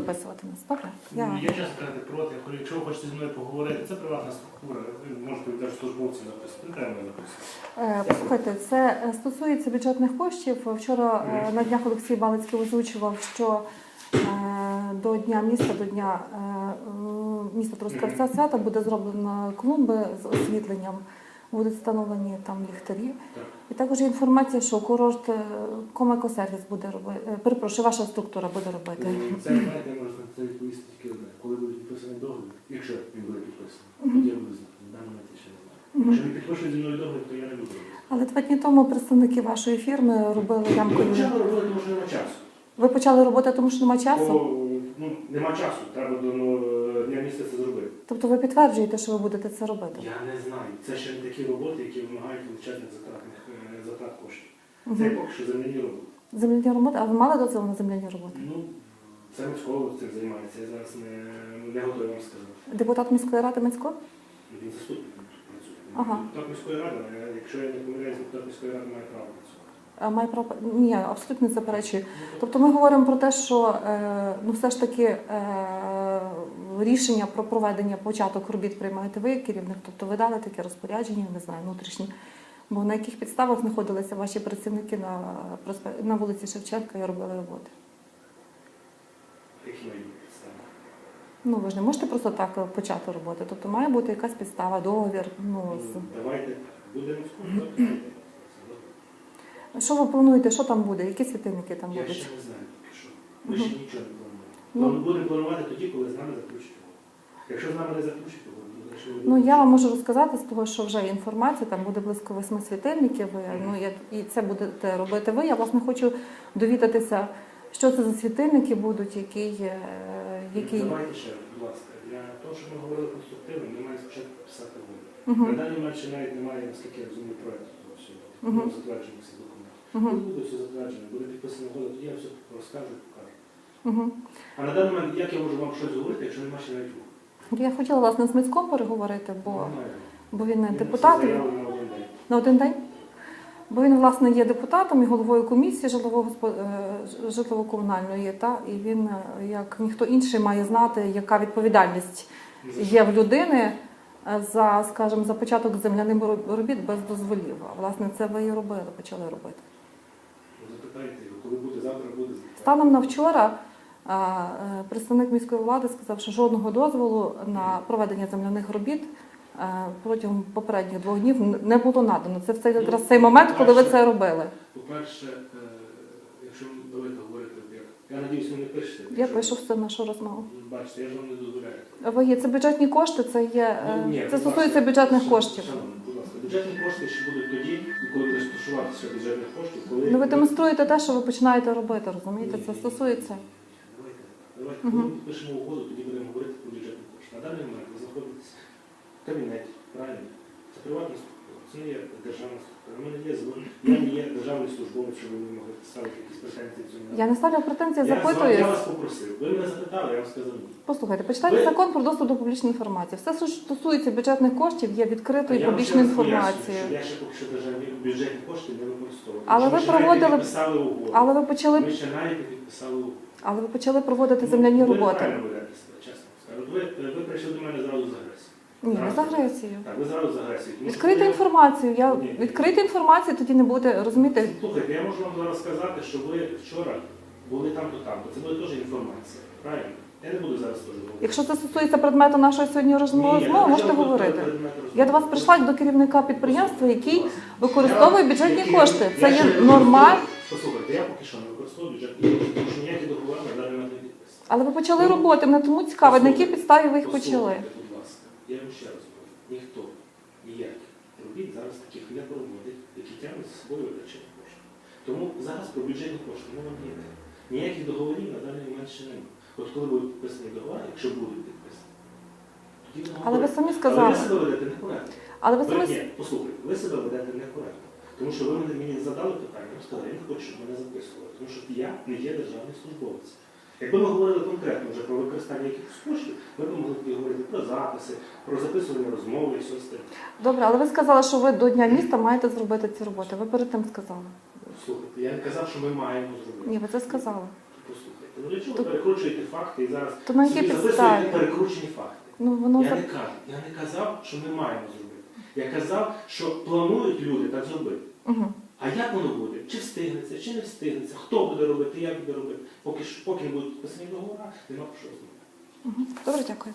записувати нас. Добре? Я, Я... я чесно кажучи, проти. Якщо ви хочете зі мною поговорити, це приватна структура. Ви можете віддати службовців записувати. Не треба записувати. Е, Послухайте, це е, стосується бюджетних коштів. Вчора е, на днях Олексій Балицький озвучував, що до Дня міста, до Дня міста Трускавця свята буде зроблено клумби з освітленням, будуть встановлені там ліхтарі. І також є інформація, що курорт е, Комекосервіс буде робити. е, Перепрошую, ваша структура буде робити. Це знаєте, можу це відповісти тільки одне. Коли буде підписаний договір, якщо він буде підписаний, тоді я буду знати. На даний момент ще не знаю. Якщо не підпишуть зі мною договір, то я не буду. Але два дні тому представники вашої фірми робили Я ямкою. почав робити, тому що нема часу. Ви почали роботи, тому що немає часу. Бо, ну, нема часу, треба до ну, місяця це зробити. Тобто ви підтверджуєте, що ви будете це робити? Я не знаю. Це ще не такі роботи, які вимагають величезних затратних е, затрат коштів. Це поки що земляні роботи. Земляні роботи, а ви мали дозвіл на земляні роботи? Ну, це Мицько цим займається. Я зараз не, не готовий вам сказати. Депутат міської ради Мицько? Він заступник тут працює. Ага. Депутат міської ради, якщо я не помиляюсь, депутат міської ради має право працювати. А, Має право ні, абсолютно не заперечую. Тобто ми говоримо про те, що е, ну все ж таки е, рішення про проведення початок робіт приймаєте ви керівник, тобто ви дали таке розпорядження, не знаю, внутрішні. Бо на яких підставах знаходилися ваші працівники на на вулиці Шевченка і робили роботи? Які підстави? Ну ви ж не можете просто так е, почати роботи. Тобто має бути якась підстава, договір. Ну з Давайте будемо скоро. що ви плануєте? Що там буде? Які світильники там Я будуть? ще не знаю що. Ми ще нічого не. Ну. Ми будемо планувати тоді, коли з нами заключить. Якщо з нами не заключить то значить Ну я вам можу розказати з того, що вже є інформація, там буде близько восьми світильників. Ну я і це будете робити ви. Я власне хочу довідатися, що це за світильники будуть, який, е, який... Давайте ще, будь ласка. Для того, щоб ми говорили конструктивно, ми маємо спочатку писати угоду. Угу. На даний момент ще навіть немає, наскільки я розумію, проєкту цього всього. Мгм. Ну, всіх документів. Угу. Коли буде все затверджено, буде підписана угода, тоді я все розкажу і покажу. Угу. А на даний момент, як я можу вам щось говорити, якщо немає ще навіть угоди? Я хотіла власне з Мицьком переговорити, бо, бо він не депутат написав на один день. на один день. Бо він, власне, є депутатом і головою комісії е, житлово-комунальної, та і він, е, як ніхто інший, має знати, яка відповідальність є в людини е, за, скажімо, за початок земляних робіт без дозволів. А власне це ви і робили, почали робити. Ну, Запитайте його, коли буде, завтра буде. Станом на вчора представник міської влади сказав, що жодного дозволу на проведення земляних робіт е, протягом попередніх двох днів не було надано. Це в цей якраз цей момент, коли ви це робили. По-перше, е, якщо давайте говорити, я надіюсь, ви не пишете. Я пишу все нашу розмову. Бачите, я ж вам не дозволяю. Ви є це бюджетні кошти, це є е, Ну, ні, це стосується бюджетних коштів. Шановні, будь ласка, бюджетні кошти ще будуть тоді, коли буде стосуватися бюджетних коштів, коли Ну ви демонструєте те, що ви починаєте робити, розумієте? Це стосується. Давайте, коли ми підпишемо угоду, тоді будемо говорити про бюджетні кошти. На даний момент ви знаходитесь в кабінеті, правильно? Це приватна це є державна зв- я не є державний службовець, щоб ви не могли ставити якісь претензії цьому. Я не ставлю претензії, Я, запитую. я вас попросив. Ви мене запитали, я вам сказав ні. Послухайте, почитайте Ви- закон про доступ до публічної інформації. Все, що стосується бюджетних коштів, є відкритою Я вам публічною пояснюю, інформацією. що Я ще поки що державні бюджетні кошти не використовую. Але Тому ви що навіть проводили- не підписали угоду. Але ви почали, Ми ще навіть не підписали угоду. але ви почали проводити земляні Ну, Ви роботи. неправильно ведете чесно скажу. Ви, ви прийшли до мене зразу агресією. Ні, не з агресією. Так, ви зразу з агресією. Тому що ви- інформацію. Я Ні. відкрийте інформацію, тоді не буде розумієте. Слухайте, я можу вам зараз сказати, що ви вчора були там-то там, то це буде теж інформація. Правильно? Я не буду зараз теж говорити. Якщо це стосується предмету нашої сьогодні Ні, розмови, я не можете почав говорити. розмови. Я до вас прийшла як до керівника підприємства, який використовує Я- бюджетні кошти. я Це ще є не нормально. використовую- Послухайте, я поки що не використовую бюджетні кошти, тому що ніякі договори на даний момент не підписані. Але ви почали роботи, мене тому цікаво, на якій підставі ви їх почали. Послухайте, я вам ще раз говорю, ніхто ніяких робіт зараз таких не проводить, які тягнуть з собою бюджетні кошти. Тому зараз про бюджетні кошти не йде. Ніяких договорів на даний момент ще немає. От коли будуть підписані договори, якщо будуть підписані, тоді будемо Але ви самі Але сказали. ви себе ведете некоректно. Але ви Ви, самі ні, послухайте, ви себе ведете некоректно. Тому що ви мені задали питання, я сказали, я не хочу, щоб мене записували, тому що я не є державний службовець. Якби ми говорили конкретно вже про використання якихось коштів, ми б могли говорити про записи, про записування розмови і все остальне. добре, але ви сказали, що ви до дня міста маєте зробити ці роботи. Ви перед тим сказали. Слухайте, я не казав, що ми маємо зробити. Ні, ви це сказали. Послухайте, Ну для чого ви перекручуєте факти і зараз То на собі записуєте підставі? перекручені факти? Ну воно Я за не кажу, я не казав, що ми маємо зробити. Я казав, що планують люди так зробити. угу. А як воно буде? Чи встигнеться, чи не встигнеться, хто буде робити, як буде робити. Поки, поки не будуть підписані договори, нема про що. Угу. Добре, дякую.